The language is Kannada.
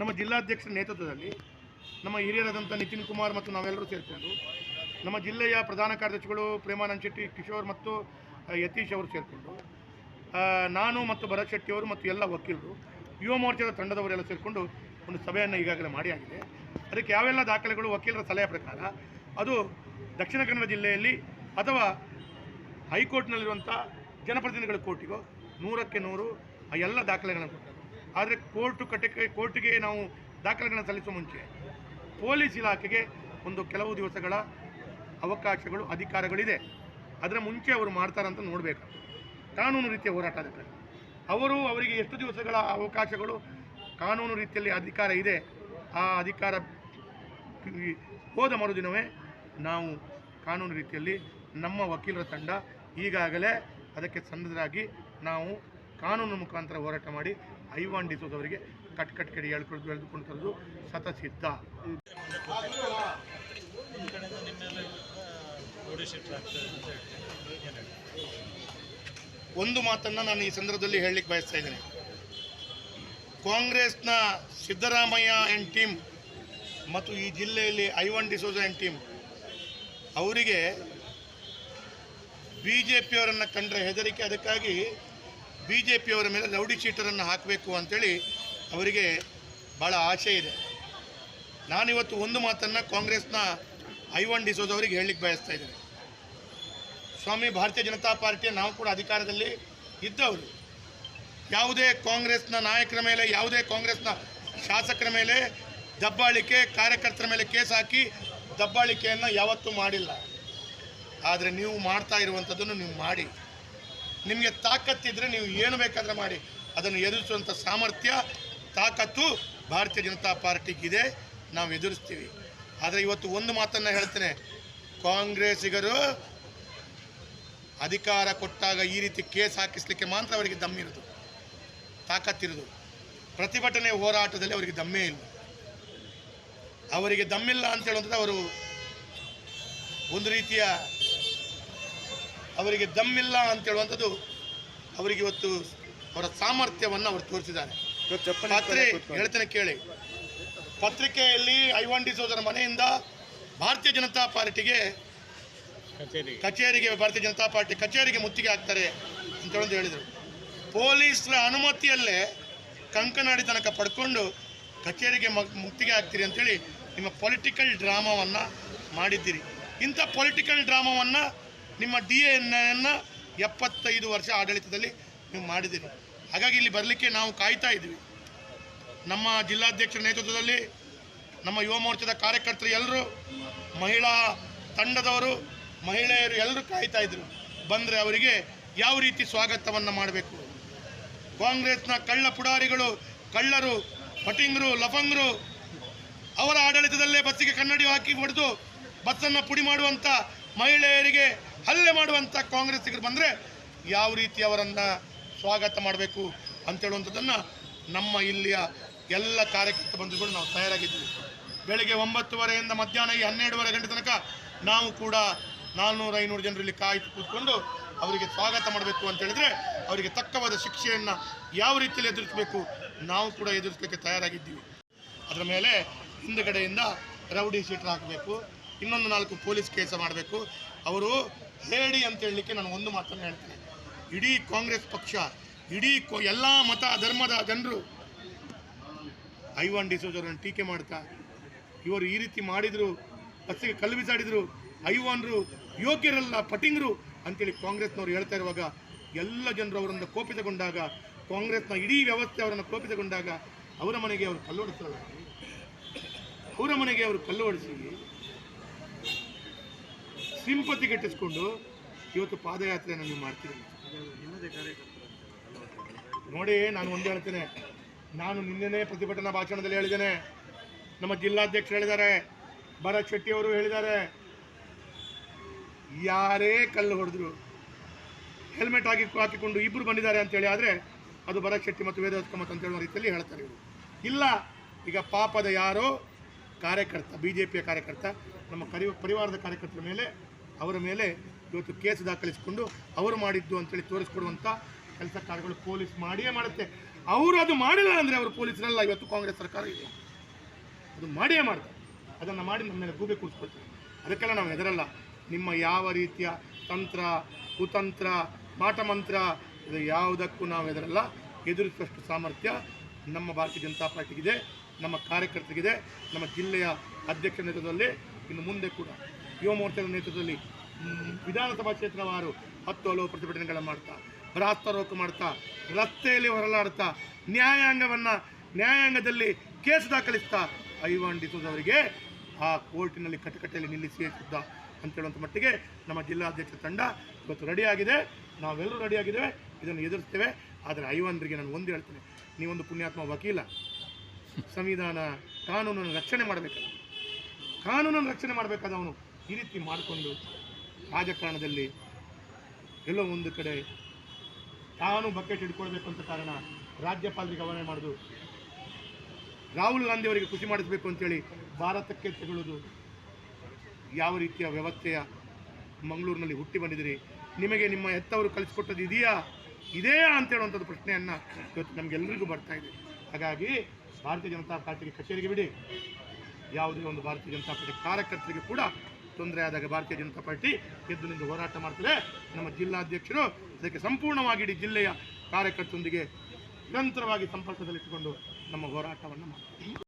ನಮ್ಮ ಜಿಲ್ಲಾಧ್ಯಕ್ಷರ ನೇತೃತ್ವದಲ್ಲಿ ನಮ್ಮ ಹಿರಿಯರಾದಂಥ ನಿತಿನ್ ಕುಮಾರ್ ಮತ್ತು ನಾವೆಲ್ಲರೂ ಸೇರಿಕೊಂಡು ನಮ್ಮ ಜಿಲ್ಲೆಯ ಪ್ರಧಾನ ಕಾರ್ಯದರ್ಶಿಗಳು ಪ್ರೇಮಾನಂದ್ ಶೆಟ್ಟಿ, ಕಿಶೋರ್ ಮತ್ತು ಯತೀಶ್ ಅವರು ಸೇರಿಕೊಂಡು ನಾನು ಮತ್ತು ಭರತ್ ಶೆಟ್ಟಿ ಅವರು ಮತ್ತು ಎಲ್ಲ ವಕೀಲರು ಯುವ ಮೋರ್ಚಾದ ತಂಡದವರೆಲ್ಲ ಸೇರಿಕೊಂಡು ಒಂದು ಸಭೆಯನ್ನು ಈಗಾಗಲೇ ಮಾಡಿ ಆಗಿದೆ. ಅದಕ್ಕೆ ಯಾವೆಲ್ಲ ದಾಖಲೆಗಳು ವಕೀಲರ ಸಲಹೆ ಪ್ರಕಾರ ಅದು ದಕ್ಷಿಣ ಕನ್ನಡ ಜಿಲ್ಲೆಯಲ್ಲಿ ಅಥವಾ ಹೈಕೋರ್ಟ್ನಲ್ಲಿರುವಂಥ ಜನಪ್ರತಿನಿಧಿಗಳ ಕೋರ್ಟಿಗೋ ನೂರಕ್ಕೆ ನೂರು ಆ ಎಲ್ಲ ದಾಖಲೆಗಳನ್ನು ಕೊಟ್ಟರು ಆದರೆ ಕೋರ್ಟು ಕಟ್ಟಕ್ಕೆ ಕೋರ್ಟಿಗೆ ನಾವು ದಾಖಲೆಗಳನ್ನು ಸಲ್ಲಿಸುವ ಮುಂಚೆ ಪೊಲೀಸ್ ಇಲಾಖೆಗೆ ಒಂದು ಕೆಲವು ದಿವಸಗಳ ಅವಕಾಶಗಳು, ಅಧಿಕಾರಗಳಿದೆ. ಅದರ ಮುಂಚೆ ಅವರು ಮಾಡ್ತಾರಂತ ನೋಡಬೇಕು ಕಾನೂನು ರೀತಿಯ ಹೋರಾಟ ಅದಕ್ಕೆ ಅವರು ಅವರಿಗೆ ಎಷ್ಟು ದಿವಸಗಳ ಅವಕಾಶಗಳು ಕಾನೂನು ರೀತಿಯಲ್ಲಿ ಅಧಿಕಾರ ಇದೆ, ಆ ಅಧಿಕಾರ ಹೋದ ಮರುದಿನವೇ ನಾವು ಕಾನೂನು ರೀತಿಯಲ್ಲಿ ನಮ್ಮ ವಕೀಲರ ತಂಡ ಈಗಾಗಲೇ ಅದಕ್ಕೆ ಸನ್ನದ್ಧರಾಗಿ ನಾವು ಕಾನೂನು ಮುಖಾಂತರ ಹೋರಾಟ ಮಾಡಿ ಐವಾನ್ ಡಿಸೋಸ್ ಅವರಿಗೆ ಕಟ್ ಕಟ್ ಕಡೆ ಎಳ್ಕೊಂಡು ಎಳೆದುಕೊಂಡು ತರೋದು ಸತಸಿದ್ಧ ಒಂದು ಮಾತನ್ನು ನಾನು ಈ ಸಂದರ್ಭದಲ್ಲಿ ಹೇಳಲಿಕ್ಕೆ ಬಯಸ್ತಾ ಇದ್ದೇನೆ. ಕಾಂಗ್ರೆಸ್ನ ಸಿದ್ದರಾಮಯ್ಯ ಆ್ಯಂಡ್ ಟೀಮ್ ಮತ್ತು ಈ ಜಿಲ್ಲೆಯಲ್ಲಿ ಐವನ್ ಡಿಸೋಜ ಆ್ಯಂಡ್ ಟೀಮ್, ಅವರಿಗೆ ಬಿ ಜೆ ಪಿಯವರನ್ನು ಕಂಡ್ರೆ ಹೆದರಿಕೆ. ಅದಕ್ಕಾಗಿ ಬಿ ಜೆ ಪಿಯವರ ಮೇಲೆ ರೌಡಿ ಚೀಟರನ್ನು ಹಾಕಬೇಕು ಅಂತೇಳಿ ಅವರಿಗೆ ಭಾಳ ಆಸೆ ಇದೆ. ನಾನಿವತ್ತು ಒಂದು ಮಾತನ್ನು ಕಾಂಗ್ರೆಸ್ನ ಐವನ್ ಡಿಸೋಜ್ ಅವರಿಗೆ ಹೇಳಲಿಕ್ಕೆ ಬಯಸ್ತಾ ಇದ್ದೇನೆ. ಸ್ವಾಮಿ, ಭಾರತೀಯ ಜನತಾ ಪಾರ್ಟಿಯ ನಾವು ಕೂಡ ಅಧಿಕಾರದಲ್ಲಿ ಇದ್ದವರು, ಯಾವುದೇ ಕಾಂಗ್ರೆಸ್ನ ನಾಯಕರ ಮೇಲೆ, ಯಾವುದೇ ಕಾಂಗ್ರೆಸ್ನ ಶಾಸಕರ ಮೇಲೆ ದಬ್ಬಾಳಿಕೆ ಕಾರ್ಯಕರ್ತರ ಮೇಲೆ ಕೇಸ್ ಹಾಕಿ ದಬ್ಬಾಳಿಕೆಯನ್ನು ಯಾವತ್ತೂ ಮಾಡಿಲ್ಲ. ಆದರೆ ನೀವು ಮಾಡ್ತಾ ಇರುವಂಥದ್ದನ್ನು ನೀವು ಮಾಡಿ. ನಿಮಗೆ ತಾಕತ್ತಿದ್ರೆ ನೀವು ಏನು ಬೇಕಾದರೆ ಮಾಡಿ. ಅದನ್ನು ಎದುರಿಸುವಂಥ ಸಾಮರ್ಥ್ಯ, ತಾಕತ್ತು ಭಾರತೀಯ ಜನತಾ ಪಾರ್ಟಿಗಿದೆ ನಾವು ಎದುರಿಸ್ತೀವಿ. ಆದರೆ ಇವತ್ತು ಒಂದು ಮಾತನ್ನು ಹೇಳ್ತೇನೆ. ಕಾಂಗ್ರೆಸ್ಸಿಗರು ಅಧಿಕಾರ ಕೊಟ್ಟಾಗ ಈ ರೀತಿ ಕೇಸ್ ಹಾಕಿಸ್ಲಿಕ್ಕೆ ಮಾತ್ರ ಅವರಿಗೆ ದಮ್ಮಿರೋದು ತಾಕತ್ತಿರೋದು. ಪ್ರತಿಭಟನೆ ಹೋರಾಟದಲ್ಲಿ ಅವರಿಗೆ ದಮ್ಮೇ ಇಲ್ಲ. ಅವರಿಗೆ ದಮ್ಮಿಲ್ಲ ಅಂತ ಹೇಳುವಂಥದ್ದು ಅವರು ಒಂದು ರೀತಿಯ ಅವರಿಗೆ ದಮ್ಮಿಲ್ಲ ಅಂತ ಹೇಳುವಂಥದ್ದು ಅವರಿಗೆ ಇವತ್ತು ಅವರ ಸಾಮರ್ಥ್ಯವನ್ನು ಅವರು ತೋರಿಸಿದ್ದಾರೆ. ಪತ್ರಿ ಹೇಳ್ತೇನೆ ಕೇಳಿ. ಪತ್ರಿಕೆಯಲ್ಲಿ ಐವಂಡಿ ಸೋದರ ಮನೆಯಿಂದ ಭಾರತೀಯ ಜನತಾ ಪಾರ್ಟಿಗೆ ಕಚೇರಿಗೆ ಭಾರತೀಯ ಜನತಾ ಪಾರ್ಟಿ ಕಚೇರಿಗೆ ಮುತ್ತಿಗೆ ಹಾಕ್ತಾರೆ ಅಂತ ಹೇಳೋದು ಹೇಳಿದರು. ಪೊಲೀಸರ ಅನುಮತಿಯಲ್ಲೇ ಕಂಕನಾಡಿ ತನಕ ಪಡ್ಕೊಂಡು ಕಚೇರಿಗೆ ಮುತ್ತಿಗೆ ಹಾಕ್ತೀರಿ ಅಂತೇಳಿ ನಿಮ್ಮ ಪೊಲಿಟಿಕಲ್ ಡ್ರಾಮಾವನ್ನು ಮಾಡಿದ್ದೀರಿ. ಇಂಥ ಪೊಲಿಟಿಕಲ್ ಡ್ರಾಮಾವನ್ನು ನಿಮ್ಮ ಡಿ ಎನ್ನ ಎಪ್ಪತ್ತೈದು ವರ್ಷ ಆಡಳಿತದಲ್ಲಿ ನೀವು ಮಾಡಿದ್ದೀರಿ. ಹಾಗಾಗಿ ಇಲ್ಲಿ ಬರಲಿಕ್ಕೆ ನಾವು ಕಾಯ್ತಾ ಇದ್ದೀವಿ. ನಮ್ಮ ಜಿಲ್ಲಾಧ್ಯಕ್ಷರ ನೇತೃತ್ವದಲ್ಲಿ ನಮ್ಮ ಯುವ ಮೋರ್ಚಾದ ಕಾರ್ಯಕರ್ತರು ಎಲ್ಲರೂ, ಮಹಿಳಾ ತಂಡದವರು, ಮಹಿಳೆಯರು ಎಲ್ಲರೂ ಕಾಯ್ತಾ ಇದ್ರು. ಬಂದರೆ ಅವರಿಗೆ ಯಾವ ರೀತಿ ಸ್ವಾಗತವನ್ನು ಮಾಡಬೇಕು? ಕಾಂಗ್ರೆಸ್ನ ಕಳ್ಳ ಪುಡಾರಿಗಳು, ಕಳ್ಳರು ಪಟಿಂಗರು, ಲಫಂಗ್ರು ಅವರ ಆಡಳಿತದಲ್ಲೇ ಬಸ್ಸಿಗೆ ಕನ್ನಡಿ ಹಾಕಿ ಹೊಡೆದು ಬಸ್ಸನ್ನು ಪುಡಿ ಮಾಡುವಂಥ ಮಹಿಳೆಯರಿಗೆ ಹಲ್ಲೆ ಮಾಡುವಂಥ ಕಾಂಗ್ರೆಸ್ಸಿಗರು ಬಂದರೆ ಯಾವ ರೀತಿ ಅವರನ್ನು ಸ್ವಾಗತ ಮಾಡಬೇಕು ಅಂತೇಳುವಂಥದ್ದನ್ನು ನಮ್ಮ ಇಲ್ಲಿಯ ಎಲ್ಲ ಕಾರ್ಯಕರ್ತ ಬಂಧುಗಳು ನಾವು ತಯಾರಾಗಿದ್ದೀವಿ. ಬೆಳಗ್ಗೆ ಒಂಬತ್ತುವರೆಯಿಂದ ಮಧ್ಯಾಹ್ನ ಈ ಹನ್ನೆರಡುವರೆ ಗಂಟೆ ತನಕ ನಾವು ಕೂಡ ನಾನ್ನೂರು ಐನೂರು ಜನರಲ್ಲಿ ಕಾಯ್ತು ಕೂತ್ಕೊಂಡು ಅವರಿಗೆ ಸ್ವಾಗತ ಮಾಡಬೇಕು ಅಂತ ಹೇಳಿದ್ರೆ ಅವರಿಗೆ ತಕ್ಕವಾದ ಶಿಕ್ಷೆಯನ್ನು ಯಾವ ರೀತಿಯಲ್ಲಿ ಎದುರಿಸಬೇಕು ನಾವು ಕೂಡ ಎದುರಿಸಲಿಕ್ಕೆ ತಯಾರಾಗಿದ್ದೀವಿ. ಅದರ ಮೇಲೆ ಹಿಂದುಗಡೆಯಿಂದ ರೌಡಿ ಶೀಟರ್ ಹಾಕಬೇಕು, ಇನ್ನೊಂದು ನಾಲ್ಕು ಪೊಲೀಸ್ ಕೇಸ ಮಾಡಬೇಕು. ಅವರು ಹೇಳಿ ಅಂತ ಹೇಳಲಿಕ್ಕೆ ನಾನು ಒಂದು ಮಾತನ್ನು ಹೇಳ್ತೇನೆ. ಇಡೀ ಕಾಂಗ್ರೆಸ್ ಪಕ್ಷ, ಇಡೀ ಎಲ್ಲ ಮತ ಧರ್ಮದ ಜನರು ಐವಾನ್ ಡಿಸೋಜರನ್ನು ಟೀಕೆ ಮಾಡ್ತಾ, ಇವರು ಈ ರೀತಿ ಮಾಡಿದರು ಬಸ್ಸಿಗೆ ಕಲ್ಲು ಬಿಸಾಡಿದರು ಐವಾನ್ರು ಯೋಗ್ಯರಲ್ಲ ಪಟಿಂಗರು ಅಂತೇಳಿ ಕಾಂಗ್ರೆಸ್ನವರು ಹೇಳ್ತಾ ಇರುವಾಗ ಎಲ್ಲ ಜನರು ಅವರನ್ನು ಕೋಪಿತಗೊಂಡಾಗ ಕಾಂಗ್ರೆಸ್ನ ಇಡೀ ವ್ಯವಸ್ಥೆ ಅವರನ್ನು ಕೋಪಿತಗೊಂಡಾಗ ಅವರ ಮನೆಗೆ ಅವರು ಕಲ್ಲು ಹೊಡಿಸ್ತಾರಲ್ಲ. ಅವರ ಮನೆಗೆ ಅವರು ಕಲ್ಲು ಹೊಡೆಸಿ ಸಿಂಪತಿ ಕಟ್ಟಿಸ್ಕೊಂಡು ಇವತ್ತು ಪಾದಯಾತ್ರೆಯನ್ನು ನೀವು ಮಾಡ್ತೀರಿ ನೋಡಿ, ನಾನು ಒಂದು ಹೇಳ್ತೇನೆ. ನಾನು ನಿನ್ನೆನೇ ಪ್ರತಿಭಟನಾ ಭಾಷಣದಲ್ಲಿ ಹೇಳಿದ್ದೇನೆ. ನಮ್ಮ ಜಿಲ್ಲಾಧ್ಯಕ್ಷರು ಹೇಳಿದ್ದಾರೆ. ಭರತ್ ಶೆಟ್ಟಿ ಅವರು ಹೇಳಿದ್ದಾರೆ. ಯಾರೇ ಕಲ್ಲು ಹೊಡೆದ್ರು ಹೆಲ್ಮೆಟ್ ಹಾಕಿ ಹಾಕಿಕೊಂಡು ಇಬ್ಬರು ಬಂದಿದ್ದಾರೆ ಅಂತೇಳಿ ಆದರೆ ಅದು ಭರತ್ ಶೆಟ್ಟಿ ಮತ್ತು ವೇದ ಕಾಮತ್ ಅಂತ ಹೇಳುವ ರೀತಿಯಲ್ಲಿ ಹೇಳ್ತಾರೆ ಇವರು. ಇಲ್ಲ, ಈಗ ಪಾಪದ ಯಾರೋ ಕಾರ್ಯಕರ್ತ ಬಿ ಜೆ ಪಿಯ ಕಾರ್ಯಕರ್ತ, ನಮ್ಮ ಕರಿ, ಪರಿವಾರದ ಕಾರ್ಯಕರ್ತರ ಮೇಲೆ, ಅವರ ಮೇಲೆ ಇವತ್ತು ಕೇಸ್ ದಾಖಲಿಸಿಕೊಂಡು ಅವರು ಮಾಡಿದ್ದು ಅಂತೇಳಿ ತೋರಿಸ್ಕೊಡುವಂಥ ಕೆಲಸ ಕಾರ್ಯಗಳು ಪೊಲೀಸ್ ಮಾಡಿಯೇ ಮಾಡುತ್ತೆ. ಅವರು ಅದು ಮಾಡಿಲ್ಲ ಅಂದರೆ ಅವರು ಪೊಲೀಸರಲ್ಲ, ಇವತ್ತು ಕಾಂಗ್ರೆಸ್ ಸರ್ಕಾರ ಇದೆ. ಅದು ಮಾಡಿಯೇ ಮಾಡ್ತಾರೆ. ಅದನ್ನು ಮಾಡಿ ನಮ್ಮ ಮೇಲೆ ಗೂಬೆ ಕೂರಿಸ್ಕೊಳ್ತಾರೆ. ಅದಕ್ಕೆಲ್ಲ ನಾವು ಹೆದರಲ್ಲ. ನಿಮ್ಮ ಯಾವ ರೀತಿಯ ತಂತ್ರ, ಕುತಂತ್ರ ಮಾಟಮಂತ್ರ ಇದು ಯಾವುದಕ್ಕೂ ನಾವು ಇದರಲ್ಲ ಎದುರಿಸುವಷ್ಟು ಸಾಮರ್ಥ್ಯ ನಮ್ಮ ಭಾರತೀಯ ಜನತಾ ಪಾರ್ಟಿಗಿದೆ, ನಮ್ಮ ಕಾರ್ಯಕರ್ತರಿಗಿದೆ, ನಮ್ಮ ಜಿಲ್ಲೆಯ ಅಧ್ಯಕ್ಷ ನೇತೃತ್ವದಲ್ಲಿ, ಇನ್ನು ಮುಂದೆ ಕೂಡ ಯುವ ಮೋರ್ಚಾದ ನೇತೃತ್ವದಲ್ಲಿ ವಿಧಾನಸಭಾ ಕ್ಷೇತ್ರವಾರು ಹತ್ತು ಹಲವು ಪ್ರತಿಭಟನೆಗಳನ್ನು ಮಾಡ್ತಾ, ರಾಸ್ತಾರೋಕ ಮಾಡ್ತಾ, ರಸ್ತೆಯಲ್ಲಿ ಹೊರಲಾಡ್ತಾ ನ್ಯಾಯಾಂಗವನ್ನು, ನ್ಯಾಯಾಂಗದಲ್ಲಿ ಕೇಸ್ ದಾಖಲಿಸ್ತಾ, ಐವಾನ್ ಡಿಸೋದವರಿಗೆ ಆ ಕೋರ್ಟಿನಲ್ಲಿ ಕಟಕಟೆಯಲ್ಲಿ ನಿಲ್ಲಿಸಿಯೇ ಸಿದ್ಧ ಅಂತ ಹೇಳುವಂಥ ಮಟ್ಟಿಗೆ ನಮ್ಮ ಜಿಲ್ಲಾಧ್ಯಕ್ಷ ತಂಡ ಇವತ್ತು ರೆಡಿಯಾಗಿದೆ ನಾವೆಲ್ಲರೂ ರೆಡಿಯಾಗಿದ್ದೇವೆ ಇದನ್ನು ಎದುರಿಸ್ತೇವೆ, ಆದರೆ ಐವನ್ರಿಗೆ ನಾನು ಒಂದು ಹೇಳ್ತೇನೆ. ನೀವೊಂದು ಪುಣ್ಯಾತ್ಮ ವಕೀಲ, ಸಂವಿಧಾನ ಕಾನೂನನ್ನು ರಕ್ಷಣೆ ಮಾಡಬೇಕಾದ ಕಾನೂನನ್ನು ರಕ್ಷಣೆ ಮಾಡಬೇಕಾದವನು ಈ ರೀತಿ ಮಾಡಿಕೊಂಡು ರಾಜಕಾರಣದಲ್ಲಿ ಎಲ್ಲೋ ಒಂದು ಕಡೆ ತಾನು ಬಕೆಟ್ ಹಿಡ್ಕೊಳ್ಬೇಕು ಅಂತ ಕಾರಣ ರಾಜ್ಯಪಾಲರಿಗೆ ಅವನೇ ಮಾಡೋದು. ರಾಹುಲ್ ಗಾಂಧಿ ಅವರಿಗೆ ಖುಷಿ ಮಾಡಿಸಬೇಕು ಅಂತೇಳಿ ಭಾರತಕ್ಕೆ ತೆಗೊಳ್ಳೋದು ಯಾವ ರೀತಿಯ ವ್ಯವಸ್ಥೆಯ ಮಂಗಳೂರಿನಲ್ಲಿ ಹುಟ್ಟಿ ಬಂದಿದ್ದೀರಿ? ನಿಮಗೆ ನಿಮ್ಮ ಹೆತ್ತವರು ಕಲಿಸ್ಕೊಟ್ಟದ್ದು ಇದೆಯಾ? ಇದೆಯಾ ಅಂತ ಹೇಳುವಂಥದ್ದು ಪ್ರಶ್ನೆಯನ್ನು ಇವತ್ತು ನಮಗೆಲ್ಲರಿಗೂ ಬರ್ತಾ ಇದೆ. ಹಾಗಾಗಿ ಭಾರತೀಯ ಜನತಾ ಪಾರ್ಟಿಗೆ ಕಚೇರಿಗೆ ಬಿಡಿ. ಯಾವುದೇ ಒಂದು ಭಾರತೀಯ ಜನತಾ ಪಾರ್ಟಿ ಕಾರ್ಯಕರ್ತರಿಗೆ ಕೂಡ ತೊಂದರೆ ಆದಾಗ ಭಾರತೀಯ ಜನತಾ ಪಾರ್ಟಿ ಎದ್ದು ನಿಂತು ಹೋರಾಟ ಮಾಡ್ತಾರೆ ನಮ್ಮ ಜಿಲ್ಲಾಧ್ಯಕ್ಷರು ಅದಕ್ಕೆ ಸಂಪೂರ್ಣವಾಗಿ ಇಡೀ ಜಿಲ್ಲೆಯ ಕಾರ್ಯಕರ್ತರೊಂದಿಗೆ ನಿರಂತರವಾಗಿ ಸಂಪರ್ಕದಲ್ಲಿಟ್ಟುಕೊಂಡು ನಮ್ಮ ಹೋರಾಟವನ್ನು ಮಾಡ್ತಾರೆ.